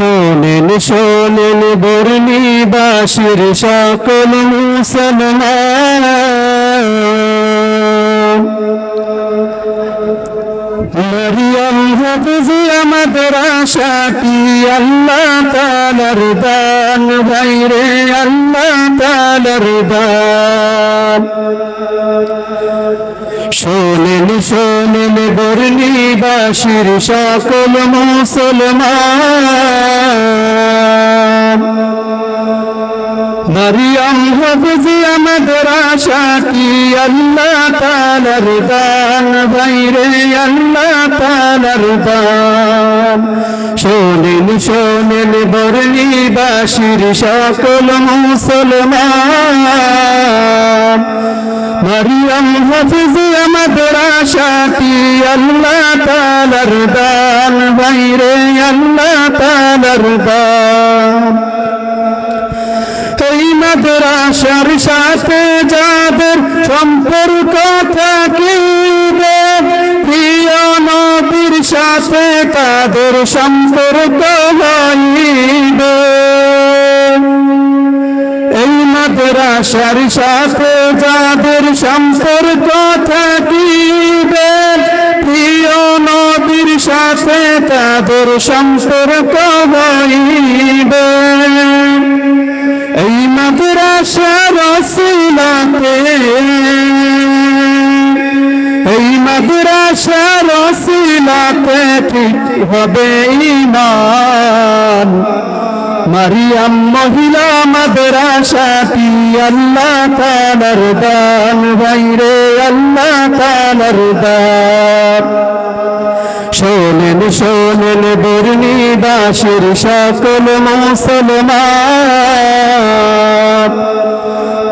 শোনেন শোনেন বর্ণিবাসীর সকল মুসলমান। মরিয়ম হাফিজি আমাদের আশাটি, আল্লাহ তালার দান, ভাইরে আল্লাহ তালার দান। শোনেন শোনেন বর্ণিবাসীর সকল মুসলমান। মরিয়ম হাফিজি আমাদের আশাটি, আল্লাহ তালার দান ভাইরে আল্লাহ তালার দান শোনেন শোনেন বর্ণিবাসীর সকল মুসলমান। মরিয়ম হাফিজি আমাদের আশাটি আল্লাহ তালার দান ভাইরে আল্লাহ তালার দান এই মাদ্রাসার সাথে যাদের সম্পর্ক থাকিবে, প্রিয় নবীর সাথে তাদের সম্পর্ক হইবে। এই মাদ্রাসার সাথে যাদের সম্পর্ক থাকিবে, প্রিয় নবীর সাথে তাদের সম্পর্ক রসিলাতে। এই মাদ্রাসার রসিলাতে ঠিক হবে ইমান মারিয়াম মহিলা মাদ্রাসাটি আল্লাহ তালার দান। ভাইরে আল্লাহ তালার দান। শোনেন শোনেন বর্ণিবাসীর সকল মুসলমান।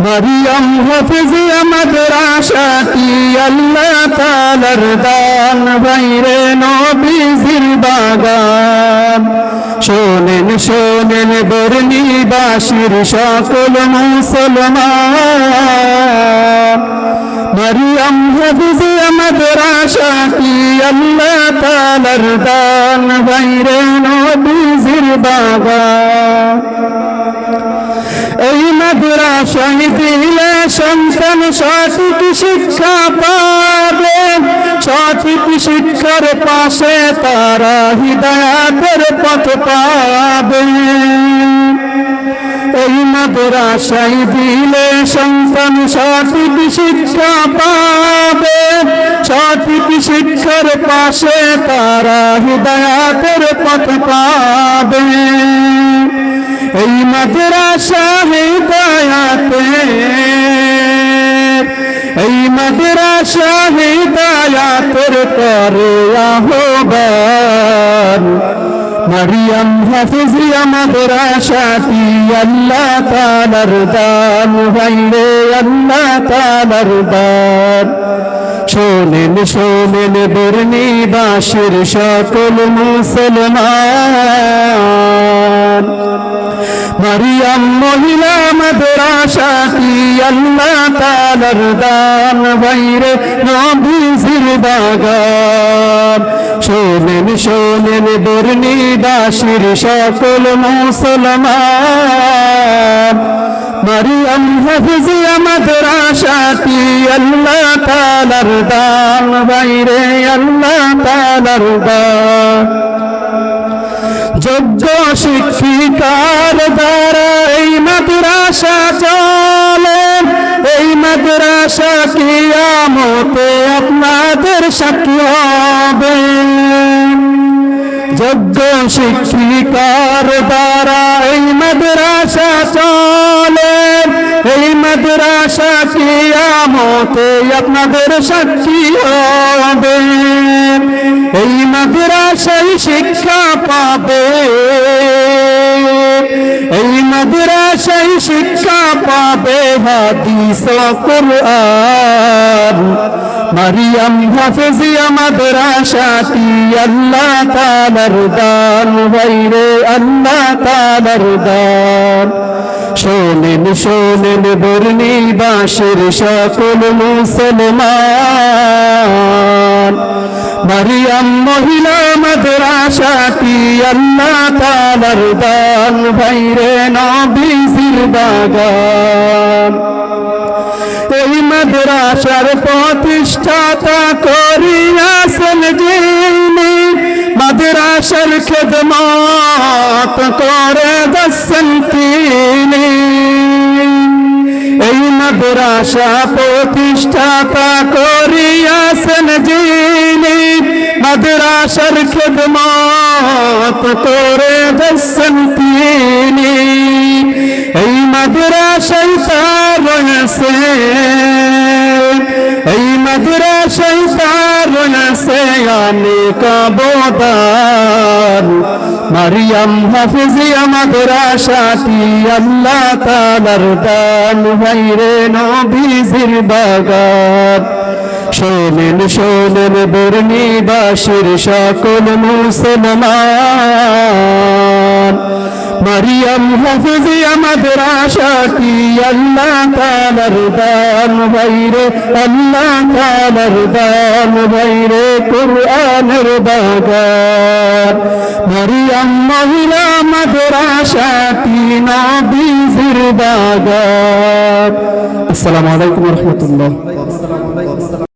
মারিয়াম হাফিজি আমাদের আশাটি আল্লাহ তালার দান? বাইরে নবীজির বাগান। শোনেন শোনেন বর্ণিবাসীর সকল মুসলমান। মরিয়ম হাফিজি আমাদের আশাটি আল্লাহ তালার দান? বাইরে নবীজির বাগান। এই মাদ্রাসায় দিলে সন্তান সঠিক শিক্ষা পাবে। সঠিক শিক্ষার পাশে তারা হৃদয়াতের পথ পাবে। এই মাদ্রাসায় দিলে সন্তান সঠিক শিক্ষা পাবে। সঠিক শিক্ষার পাশে তারা হৃদয়াতের পথ পাবে। এই মাদ্রাসা হৃদয়াতে, এই মাদ্রাসা হৃদয়াতের করে আহ্বান। মরিয়ম হাফিজি আমাদের আশাটি আল্লাহ তালার দান ভাইরে আল্লাহ তালার দান। শোনেন শোনেন বর্ণিবাসীর সকল মুসলমান। মরিয়ম মহিলা মাদ্রাসাটি আল্লাহ তালার দান। বাইরে নবীজির বাগান। শোনেন শোনেন, বর্ণিবাসীর সকল মুসলমান। মরিয়ম হাফিজি মাদ্রাসাটি আল্লাহ তালার দান। বাইরে আল্লাহ তালার দান। যোগ্য শিক্ষিকার দ্বারা এই মাদ্রাসা চলে। এই মাদ্রাসা কিয়ামতে আপনাদের সাক্ষী হবে। যোগ্য শিক্ষিকার দ্বারা এই মাদ্রাসা চলে। মাদ্রাসা কিয়ামতে আপনাদের সাক্ষী হবে। এই মাদ্রাসায় শিক্ষা পাবে। এই মাদ্রাসায় শিক্ষা পাবে হাদিস কুরআন। মারিয়াম হাফিজিয়া মাদ্রাসাটি আল্লাহ তাআলার দান বাইরে আল্লাহ তাআলার দান। শোনেন শোনেন বর্ণিবাসের সকল মুসলমান। মারিয়াম মহিলা মাদ্রাসাটি আল্লাহ তালার দান? ভাইরে নবীজির বাগান। এই প্রতিষ্ঠাতা করিয়াছেন যিনি মাদ্রাসার খেদমত করে যাচ্ছেন তিনি। এই মাদ্রাসা প্রতিষ্ঠাতা করিয়াছেন যিনি। মাদ্রাসার খেদমত করে যাচ্ছেন তিনি। এই মাদ্রাসায় তার রয়েছে। এই মাদ্রাসায় তার রয়েছে অনেক অবদান মারিয়াম হাফিজি আমাদের আশাটি, আল্লাহ তালার দান। ভাইরে নবীজির বাগান। শোনেন শোনেন বর্ণিবাসীর সকল মুসলমান। মারিয়াম হাফিজিয়া মাদ্রাসাটি আল্লাহ তালার দান ভাইরে, আল্লাহ তালার দান ভাইরে, কুরআনের বাগান। মারিয়াম মহিলা আমাদের মাদ্রাসাটি নবীজির বাগান। আসসালামু আলাইকুম রহমতুল্লাহ।